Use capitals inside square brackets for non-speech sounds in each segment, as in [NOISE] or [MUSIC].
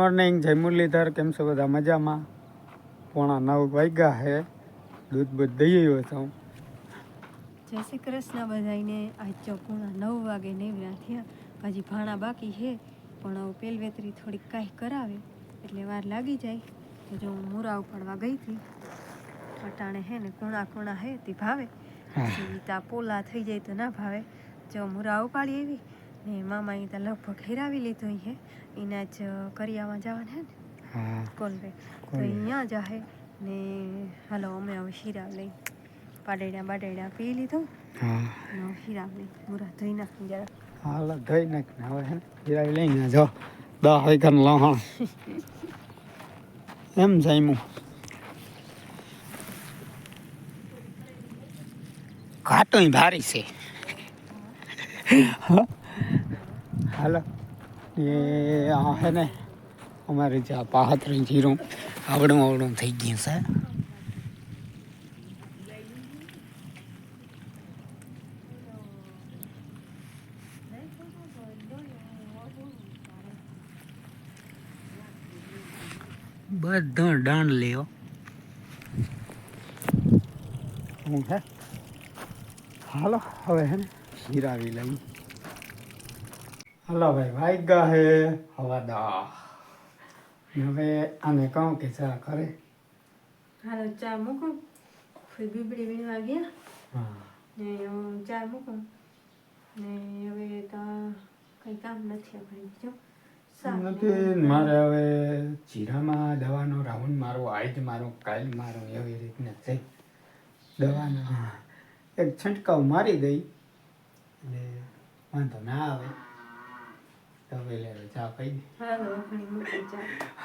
Morning જય મુરલીધર કેમ છો બધા મજામાં? પોણા નવ વાગ્યા હે દૂધ બધ દઈ આવ્યો છું. જય શ્રી કૃષ્ણ બધાને આજ ચોપુણા નવ વાગે નેવ્યા થયા. હજી ભાણા બાકી છે પણ હવે પેલવેતરી થોડીક કાંઈ કરાવે એટલે વાર લાગી જાય. તો જો હું મૂરા ઉપાડવા ગઈ હતી અટાણે હે ને કુણા કુણા હે તે ભાવે. પછી તા પોલા થઈ જાય તો ના ભાવે. જો મૂરા ઉપાડી આવી ને મામા અહીં તો લગભગ હેરાવી લીધું હે. એના જ કરિયામાં જવાના હે ને? હા. કોલવે. તો. અહીંયા જાહે ને હાલો અમે હવે શીરા લઈ પાડેડા બાડેડા પી લીધું. હા. શીરા લઈ બુરા ધોઈ નાખી જરા. હાલ ધોઈ નાખ ને હવે હે હિરાવી લઈને જો દસ વાગ્યાનું લહણ એમ જામ્યું ઘાટો ભારી છે. હાલો. એ આ હે ને, અમારે જ્યાં પાહતરી જીરું આવડું આવડું થઈ ગયું છે. બધો દાંડ લ્યો. હું હે? હાલો, હવે હે ને, શીરાવી લઈ. હાલો ભાઈ વાગ્યા હે હવા દા. હવે આને કહું કે ચા કરે? હાલો ચા મૂકું. ફરી બીબડી વીણવા ગયા. હા. ને હું ચા મૂકું. ને હવે તો કંઈ કામ નથી આપણે બીજું નથી મારે હવે જીરામાં દવાનો રાઉન્ડ મારો આજ મારો કાલ મારો એવી રીતના છે. દવાનો. એક છંટકાવ મારી દઈ. એટલે વાંધો ના આવે.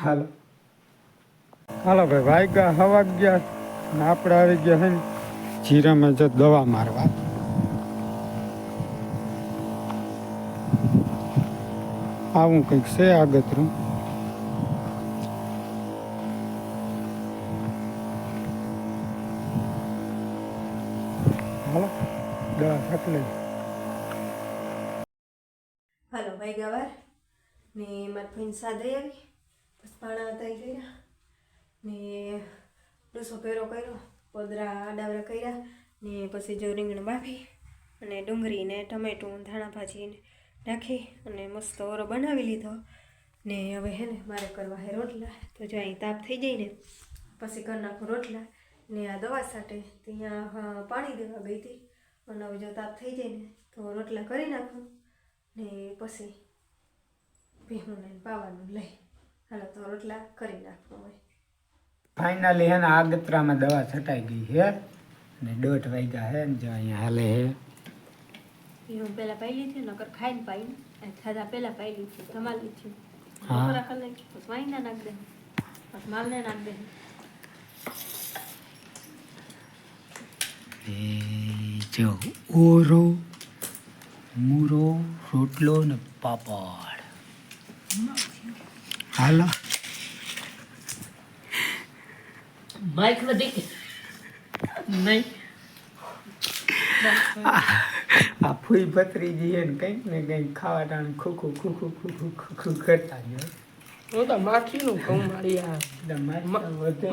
હાલો હાલો. ભાઈ વાગ્યા હવા ગયા ને આપણે આવી ગયા ને, જીરામાં જો દવા મારવા. આવું કંઈક છે આગતરું. હાલો, દવા છકલે ભાઈ ગવાર. ને મારી ફઈને સાદરી આવી. બસ પાણા હતા કર્યા. ને ડોસો પહેરો કર્યો, પદરા આડાવરા કર્યા, ને પછી જો રીંગણ બાફી અને ડુંગળીને ટમેટું ધાણા ભાજીને નાખી અને મસ્ત ઓરો બનાવી લીધો. ને હવે હે ને મારે કરવા હે રોટલા. તો જો અહીં તાપ થઈ જાય ને પછી કરી નાખું રોટલા. ને આ દવા સાટે ત્યાં પાણી દેવા ગઈ હતી. અને હવે જો તાપ થઈ જાય ને તો રોટલા કરી નાખું. ને પછી ભીહું ને પાવાનું લઈ. હાલો તો રોટલા કરી નાખું હોય. ફાઇનલી હે ને આગતરામાં દવા છટાઈ ગઈ છે ને દોઢ વાગ્યા હે ને જો અહીંયા હાલે હે. હું પેલા પાઈ લીધી નકર ખાઈને પાઈને અને ખાધા પહેલાં પાઈ લીધી ધમાલ લીધી હા. બપોરા કરી નાખી પછી વાઈને નાખ દે. પછી માલને નાખ દે. એ જો ઓરો મૂરો રોટલો ને પાપડ. હાલો. માઇક વધી નહીં આ ફૂઈ ભત્રીજી હે ને કંઈક ને કંઈક ખાવા ટાણે ખૂખું ખૂખું ખૂખું ખુખું કરતા જ. હું તો માખીનું મારી આ.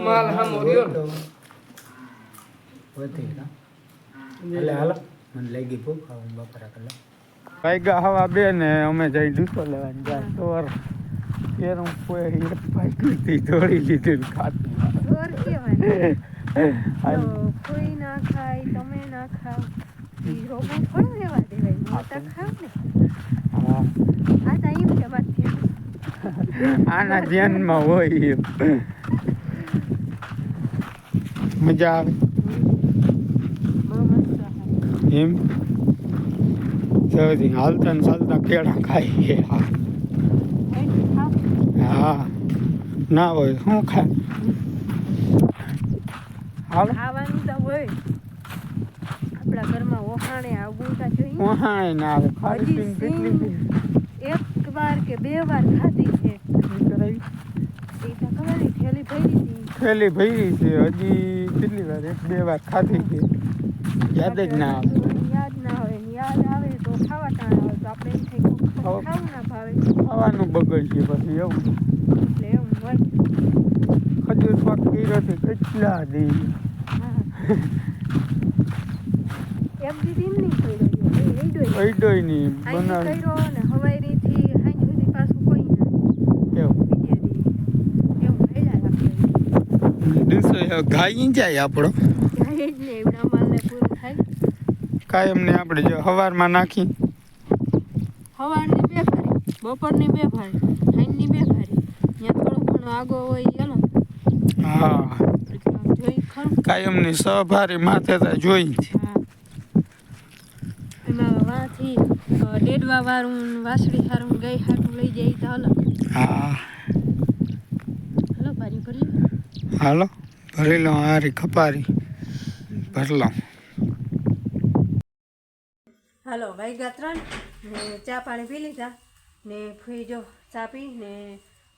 માલ હા. તો વધે એટલે હાલો મને લઈ ગઈ ભૂખ હું બપોરા કરી લઉં. વાગ્યા હવા બે ને અમે જઈ ડૂસો લેવાની જાય તોર એનું કોઈ એક પાકી દોડી લીધી ખાતી ઘર કહેવાય તો કોઈ ના ખાય તમે ના ખાવ. રોગો થોડું રહેવા દેવાય મોટા ખાવ ને. હા. આ તો એમ કે વાત આના ધ્યાનમાં હોય. એમ મજા આવે. આવે. એમ? સૌથી હાલતા ને ચાલતા કેળા ખાઈએ. હા. ના હોય શું ખાય આપણા ઘરમાં ઓહાણે આવવું તો જોઈએ ના આવે ખાલી એક વાર કે બે વાર ખાધી છે. થેલી ભરી છે હજી કેટલી વાર? એક બે વાર ખાધી છે. યાદ જ ના આવે યાદ ના આવે ને યાદ આવે તો ખાવા ટાણા આવે તો આપણે એમ થાય ખાવું ના ભાવે ખાવાનું બગડશે પછી એવું. કર્યો છે કેટલા દી. દીદી નહીં કર્યો ની બનાવ. કર્યો ને હાઈ સુધી પાછું કોઈ દી એવું ગાઈ જાય આપણો. જાય જ ને એમના માલને પૂરું થાય. કાયમ ને આપણે જો હવારમાં નાખી. સવારની બે ફારી બપોરની બે ફારી સાંજની બે ભારી ત્યાં થોડો ઘણો આગો હોય એનો હા. જોઈ ખરું. કાયમની સહભારી માથે તો જોઈ. એમાં વાંથી ડેડવા વાળું વાસળી હારું ગઈ હાટું લઈ જાય તો અલગ હા. હલો ભારી ભરી. હાલો. ભરી લો હારી ખપારી. ભરી લો હાલો વાગ્યા ત્રણ. ને ચા પાણી પી લીધા. ને ફૂઈ જો ચા પી ને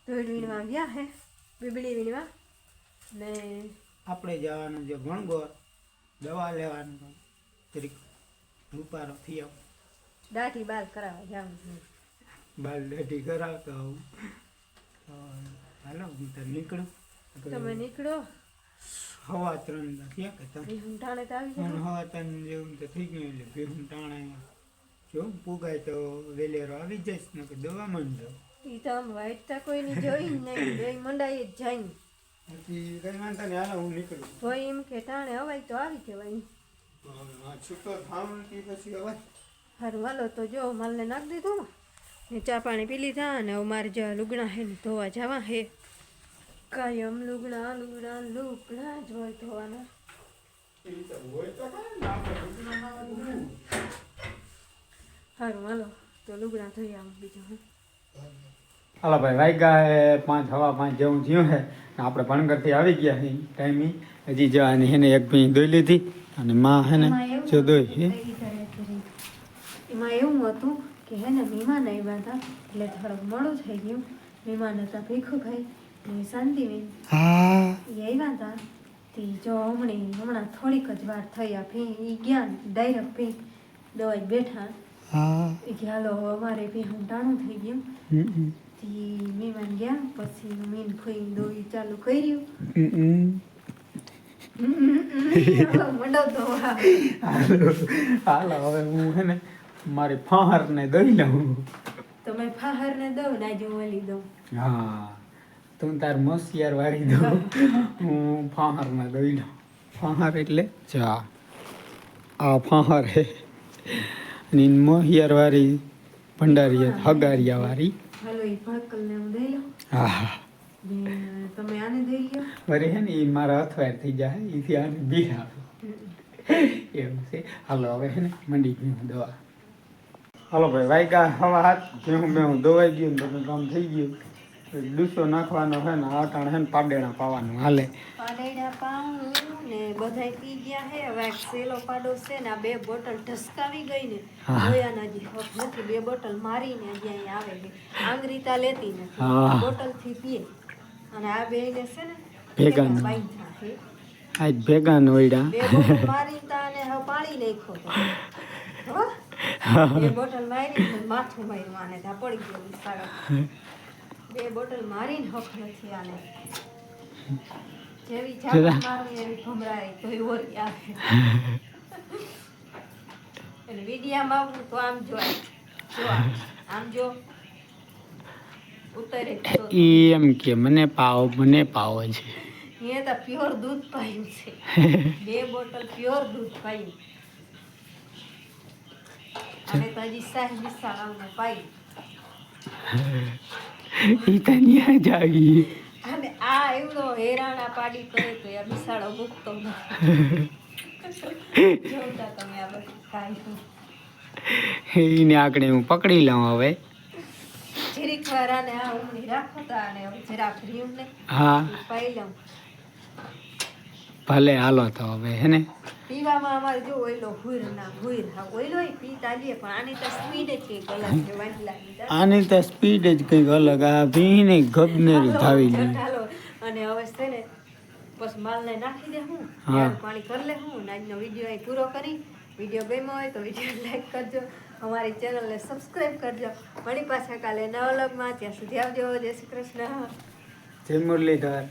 ધોઈ વીણવા ગયા હે બીબડી વીણવા. ને આપણે જવાનું છે ભણગોર દવા લેવાનું તરીક રૂપારો થઈ આવું દાઢી બાલ કરાવવા છું. બાલ દાઢી કરાવતો આવું હાલો હું તો નીકળું. તમે નીકળો. હવા ત્રણ થયા કે ત્રણ હું ટાણે તો આવી જાઉં હવા ત્રણ જેવું તો થઈ ગયું એટલે ભેહું ટાણે. જો પુગાય તો વેલેરો આવી જઈશ ને કે દવા મંડો. ઈ તો આમ વાઈટતા કોઈની જોઈ નહીં જોઈ મંડાઈ જ જાય પછી કઈ વાંધો નહીં હાલો હું નીકળું. તો એમ કે ટાણે અવાય તો આવી કહેવાય તો છૂટો થાવું નથી પછી અવાય. સારું હાલો તો જો માલને નાખી દીધું. ને ચા પાણી પી લીધા અને હવે મારે જે લુગડા હે ને ધોવા જવા હે. કાયમ લુગણા લુગડા લુગડા જ હોય ધોવાના. એ તો હોય તો ખરા ને, આપણે ઢોકળા ના હોય તો સારું હાલો તો લુગડા બીજું હું હાલો ભાઈ વાગ્યા હે પાંચ હવા પાંચ જેવું થયું હે આપણે ભણગરથી આવી ગયા હે ટાઈમી હજી જવાની હેને એક ભી દોઈ લીધી અને માં હે ને જો દોઈ હે એમાં એવું હતું કે હે ને મહેમાન આવ્યા હતા એટલે થોડુંક મોડું થઈ ગયું મહેમાન હતા ભીખુભાઈ ને શાંતિબેન હા એ આવ્યા હતા તે જો હમણાં હમણાં થોડીક જ વાર થઈ આ ભી એ ગયા ડાયરેક્ટ ભી દવાઈ બેઠા હા. હાલો અમારે ભી ટાણું થઈ ગયું. હમ. મહેમાન ગયા પછી મીન ફોઈ દોઈ ચાલુ કર્યું. હાલો હવે હું હે ને મારી ફાહરને દઈ લઉં. તમે ફાહર ને દઉં ને આજે ઓલી દઉં. હા તું તાર મસિયાર વાળી દઉં. હું ફાહરને દઈ લઉં. ફાહર એટલે ચા. આ ફાહર હે. અને મોહિયાર વાળી ભંડારીયા હગારિયા વાળી હાલો એ ભડકલ ને હું હા ને તમે આને દઈ લ્યો. વળી હે ને એ મારા અથવાર થઈ જાય એથી આને બી આવે છે. હાલો હવે હે ને મંડી ગયું દવા. હાલો ભાઈ વાયકા હવા હાથ ભેહું બેહું દવાઈ ગયું બધું કામ થઈ ગયું. ડૂસો નાખવાનો છે ને આટાણ છે ને પાડેણા પાવાનું હાલે. પાડેડા પાઉં ને બધાય પી ગયા હે હવે આ સેલો પાડો છે ને આ બે બોટલ ઢસકાવી ગઈ ને. જોયાના હક નથી બે બોટલ મારીને હજી અહીંયા આવે છે. આંગરીતા લેતી નથી. હા. બોટલથી પીએ. અને આ બે ને છે ને ભેગા આજ ભેગા બોટલ મારી તા ને હવે પાણી નાખો તો. બોટલ મારી માથું મારી માને પડી ગયો બિચારો. બે બોટલ મારીને હક નથી આને જેવી. જાત મારું એવી ભમરાય તો એ ઓરી આવે. એટલે વિડિયામાં આવું તો આમ જો આમ. જો ઉતરે એમ કે મને પાવો મને પાવો છે એ તો પ્યોર દૂધ પાયું છે. [LAUGHS] બે બોટલ પ્યોર દૂધ પાયું. અને તો હજી સાહેબ બિસાડાને પાઈ ઈ તો ન્યા જાગી અને આ એવડો હેરાણા પાડી કરે તો એ બિસાડો ભૂખતો જોતા તમે આ બધું કાંઈ એને આકડે હું પકડી લઉં હવે. જીરીક વાર આને આ ઉમળી રાખો તા અને હવે જરાક ને હા. પાઈ લઉં. ભલે હાલો તો હવે હે ને? પીવામાં અમારે જો ઓઈલો હુઈર ના હુઈર હા ઓઈલો પીતા લે પણ આની તો સ્પીડ જ કંઈક અલગ છે વાંચલા આની તો સ્પીડ જ કંઈક અલગ આ ભીને ગબનેરી ધાવી લે. અને હવે છે ને બસ માલને નાખી દે હું પાણી કરી લે હું ને આજનો વીડિયો અહીં પૂરો કરી. વીડિયો ગમ્યો હોય તો વીડિયો [LAUGHS] લાઈક કરજો અમારી ચેનલને સબસ્ક્રાઈબ કરજો. મળી પાછા કાલે નવા વ્લોગમાં ત્યાં સુધી આવજો જય શ્રી કૃષ્ણ. જય મુરલીધર.